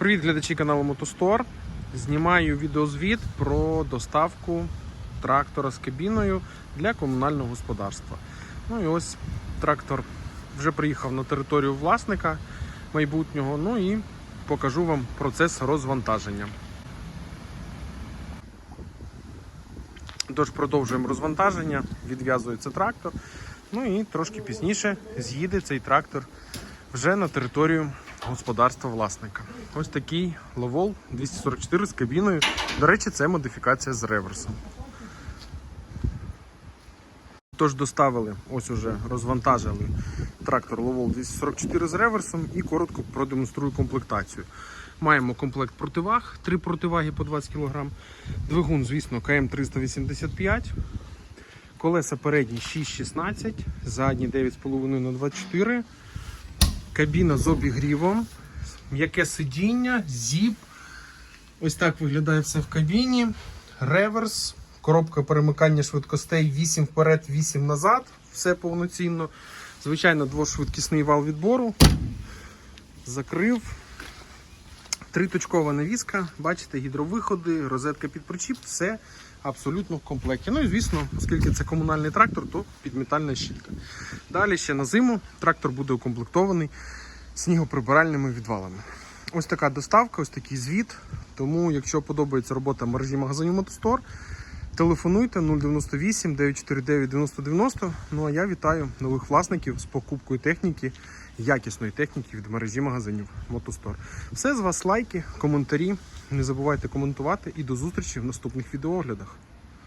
Привіт, глядачі каналу Мотостор. Знімаю відеозвіт про доставку трактора з кабіною для комунального господарства. Ну і ось трактор вже приїхав на територію власника майбутнього. Ну і покажу вам процес розвантаження. Тож продовжуємо розвантаження, відв'язується трактор. Ну і трошки пізніше з'їде цей трактор вже на територію господарства власника. Ось такий Ловол 244 з кабіною. До речі, це модифікація з реверсом. Тож доставили, ось уже розвантажили трактор Ловол 244 з реверсом і коротко продемонструю комплектацію. Маємо комплект противаг, три противаги по 20 кг. Двигун, звісно, КМ 385. Колеса передні 6,16, задні 9,5 на 24. Кабіна з обігрівом, м'яке сидіння, зіп. Ось так виглядає все в кабіні. Реверс, коробка перемикання швидкостей 8 вперед, 8 назад. Все повноцінно. Звичайно, двошвидкісний вал відбору. Закрив. Триточкова навіска, бачите, гідровиходи, розетка під причіп, все абсолютно в комплекті. Ну і звісно, оскільки це комунальний трактор, то підмітальна щітка. Далі ще на зиму трактор буде укомплектований снігоприбиральними відвалами. Ось така доставка, ось такий звіт. Тому, якщо подобається робота мережі магазинів Мотостор, телефонуйте 098 949 9090. Ну а я вітаю нових власників з покупкою техніки, якісної техніки від мережі магазинів Мотостор. Все з вас лайки, коментарі. Не забувайте коментувати і до зустрічі в наступних відеооглядах.